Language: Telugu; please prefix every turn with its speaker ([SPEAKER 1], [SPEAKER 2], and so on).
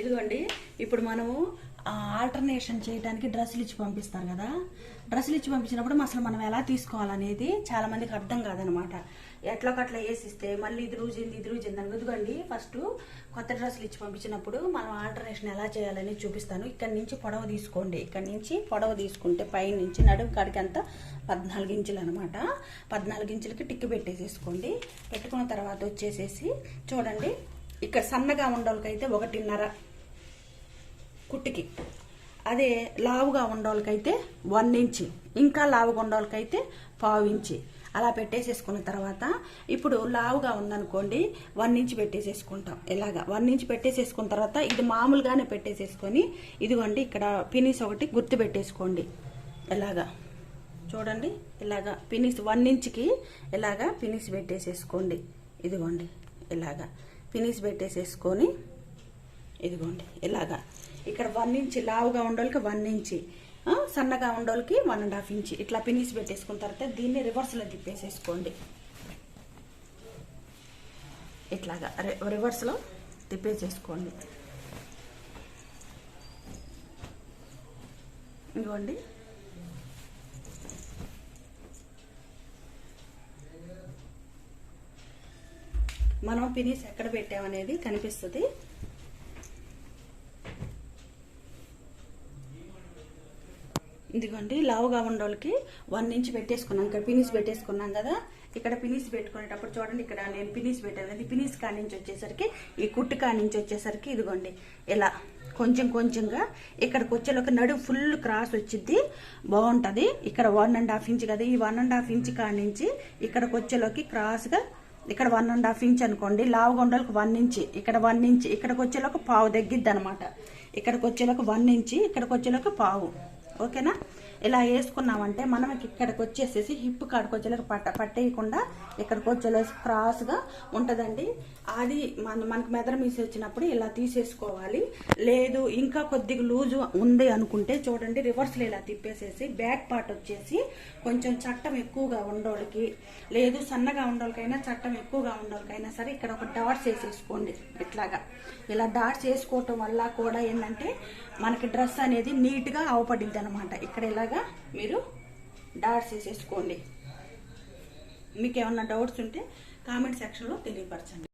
[SPEAKER 1] ఇదిగోండి ఇప్పుడు మనము ఆల్టర్నేషన్ చేయడానికి డ్రెస్సులు ఇచ్చి పంపిస్తారు కదా. డ్రెస్సులు ఇచ్చి పంపించినప్పుడు అసలు మనం ఎలా తీసుకోవాలనేది చాలా మందికి అర్థం కాదనమాట. ఎట్లా కట్లా వేసిస్తే మళ్ళీ ఇది రూజింది ఇది రూజింది అని ఇదిగోండి ఫస్ట్ కొత్త డ్రెస్సులు ఇచ్చి పంపించినప్పుడు మనం ఆల్టర్నేషన్ ఎలా చేయాలని చూపిస్తాను. ఇక్కడ నుంచి పొడవ తీసుకోండి. ఇక్కడ నుంచి పొడవ తీసుకుంటే పై నుంచి నడుము కాడికి అంతా పద్నాలుగు ఇంచులు అనమాట. పద్నాలుగు ఇంచులకి టిక్కి పెట్టేసేసుకోండి. పెట్టుకున్న తర్వాత వచ్చేసేసి చూడండి ఇక్కడ సన్నగా ఉండోళ్ళకైతే ఒకటిన్నర కుట్టుకి. అదే లావుగా ఉండోళ్ళకైతే వన్ ఇంచి ఇంకా లావుగా ఉండోళ్ళకైతే పావు ఇంచి అలా పెట్టేసేసుకున్న తర్వాత ఇప్పుడు లావుగా ఉందనుకోండి వన్ ఇంచ్ పెట్టేసేసుకుంటాం. ఇలాగా వన్ ఇంచ్ పెట్టేసేసుకున్న తర్వాత ఇది మామూలుగానే పెట్టేసేసుకొని ఇదిగోండి ఇక్కడ పినీస్ ఒకటి గుర్తు పెట్టేసుకోండి. ఇలాగా చూడండి ఇలాగా పినీస్ వన్ ఇంచ్కి ఇలాగా పినీస్ పెట్టేసేసుకోండి. ఇదిగోండి ఇలాగా పినీస్ పెట్టేసేసుకొని ఇదిగోండి ఇలాగా. ఇక్కడ వన్ ఇంచ్ లావుగా ఉండోళ్ళకి వన్ ఇంచ్ సన్నగా ఉండోళ్ళకి వన్ అండ్ హాఫ్ ఇంచి ఇట్లా పినిస్ పెట్టేసుకున్న తర్వాత దీన్ని రివర్స్లో తిప్పేసేసుకోండి. ఇట్లాగా రి- రివర్స్లో తిప్పేసేసుకోండి. ఇదిగోండి. మనం పినీస్ ఎక్కడ పెట్టామనేది కనిపిస్తుంది. ఇదిగోండి లావుగా ఉండోళ్ళకి వన్ ఇంచ్ పెట్టేసుకున్నాం. ఇక్కడ పినీస్ పెట్టేసుకున్నాం కదా. ఇక్కడ పినీస్ పెట్టుకునేటప్పుడు చూడండి ఇక్కడ నేను పినీస్ పెట్టాను ఇది పినిస్ నుంచి వచ్చేసరికి ఈ కుట్టు కాడి నుంచి వచ్చేసరికి ఇదిగోండి ఇలా కొంచెం కొంచెంగా ఇక్కడికి వచ్చేలోకి నడు ఫుల్ క్రాస్ వచ్చింది బాగుంటుంది. ఇక్కడ వన్ అండ్ హాఫ్ ఇంచ్ కదా ఈ వన్ అండ్ హాఫ్ ఇంచ్ కాడి నుంచి ఇక్కడికి వచ్చేలోకి క్రాస్గా ఇక్కడ వన్ అండ్ హాఫ్ ఇంచ్ అనుకోండి లావుగా ఉండోళ్ళకి వన్ ఇంచ్ ఇక్కడ వన్ ఇంచ్ ఇక్కడికి వచ్చేలోకి పావు తగ్గిద్ది అనమాట ఇక్కడికి వచ్చేలోకి వన్ ఇంచ్ ఇక్కడికి వచ్చేలోకి పావు. ఓకేనా? ఇలా వేసుకున్నామంటే మనం ఇక్కడికి వచ్చేసేసి హిప్ కాడికి వచ్చేలాగా పట్ట పట్టేయకుండా ఇక్కడికి వచ్చేలా క్రాస్గా ఉంటుందండి. అది మన మనకు మెదరమీసి వచ్చినప్పుడు ఇలా తీసేసుకోవాలి. లేదు ఇంకా కొద్దిగా లూజు ఉంది అనుకుంటే చూడండి రివర్స్లో ఇలా తిప్పేసేసి బ్యాక్ పార్ట్ వచ్చేసి కొంచెం చట్టం ఎక్కువగా ఉండోళ్ళకి లేదు సన్నగా ఉండోళ్ళకైనా చట్టం ఎక్కువగా ఉండోళ్ళకైనా సరే ఇక్కడ ఒక డాట్స్ వేసేసుకోండి ఇట్లాగా. ఇలా డాట్స్ వేసుకోవటం వల్ల కూడా ఏంటంటే మనకి డ్రెస్ అనేది నీట్గా అవపడింది అనమాట ఇక్కడ ఇలాగా మీరు డాట్స్ వేసేసుకోండి. మీకు ఏమన్నా డౌట్స్ ఉంటే కామెంట్ సెక్షన్లో తెలియపరచండి.